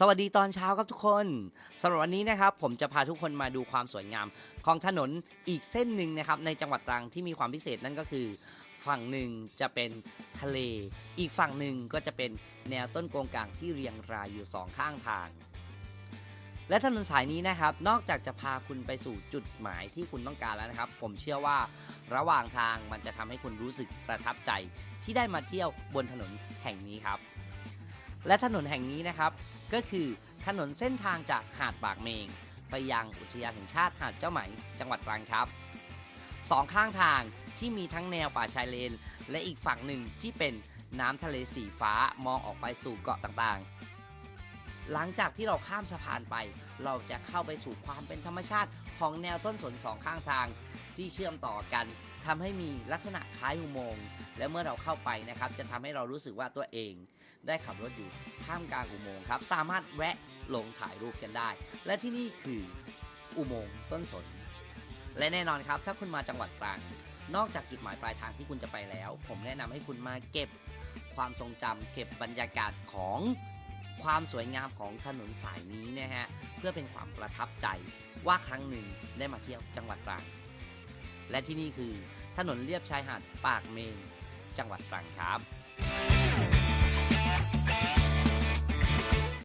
สวัสดีตอนเช้าครับทุกคนสำหรับวันนี้นะครับผมจะพาทุกคนมาดูความสวยงาม ของถนนอีกเส้นหนึ่งนะครับในจังหวัดตรังที่มีความพิเศษนั่นก็คือ ฝั่งหนึ่งจะเป็นทะเล อีกฝั่งหนึ่งก็จะเป็นแนวต้นโกงกลางที่เรียงรายอยู่สองข้างทาง และถนนสายนี้นะครับ นอกจากจะพาคุณไปสู่จุดหมายที่คุณต้องการแล้วนะครับ ผมเชื่อว่าระหว่างทางมันจะทำให้คุณรู้สึกประทับใจ ที่ได้มาเที่ยวบนถนนแห่งนี้ครับ และถนนแห่งนี้นะครับ ก็คือถนนเส้นทางจากหาดปากเมง ไปยังอุทยานแห่งชาติหาดเจ้าไหม จังหวัดตรังครับสองข้างทางที่มีทั้งแนวป่าชายเลน และอีกฝั่งหนึ่งที่เป็นน้ำทะเลสีฟ้ามองออกไปสู่เกาะต่างๆ หลังจากที่เราข้ามสะพานไป เราจะเข้าไปสู่ความเป็นธรรมชาติของแนวต้นสนสองข้างทาง ที่เชื่อมต่อกันทำให้มีลักษณะคล้ายอุโมงค์และเมื่อเราเข้าไปนะครับ จะทำให้เรารู้สึกว่าตัวเอง ได้ขับรถอยู่ท่ามกลางอุโมงค์ครับ สามารถแวะลงถ่ายรูปกันได้ และที่นี่คืออุโมงค์ต้นสน และแน่นอนครับ ถ้าคุณมาจังหวัดตรัง นอกจากจุดหมายปลายทางที่คุณจะไปแล้ว ผมแนะนำให้คุณมาเก็บความทรงจำเก็บบรรยากาศของความสวยงามของถนนสายนี้นะฮะ เพื่อเป็นความประทับใจว่าครั้งหนึ่งได้มาเที่ยวจังหวัดตรัง และที่นี่คือถนนเลียบชายหาดปากเมงจังหวัดตรังครับ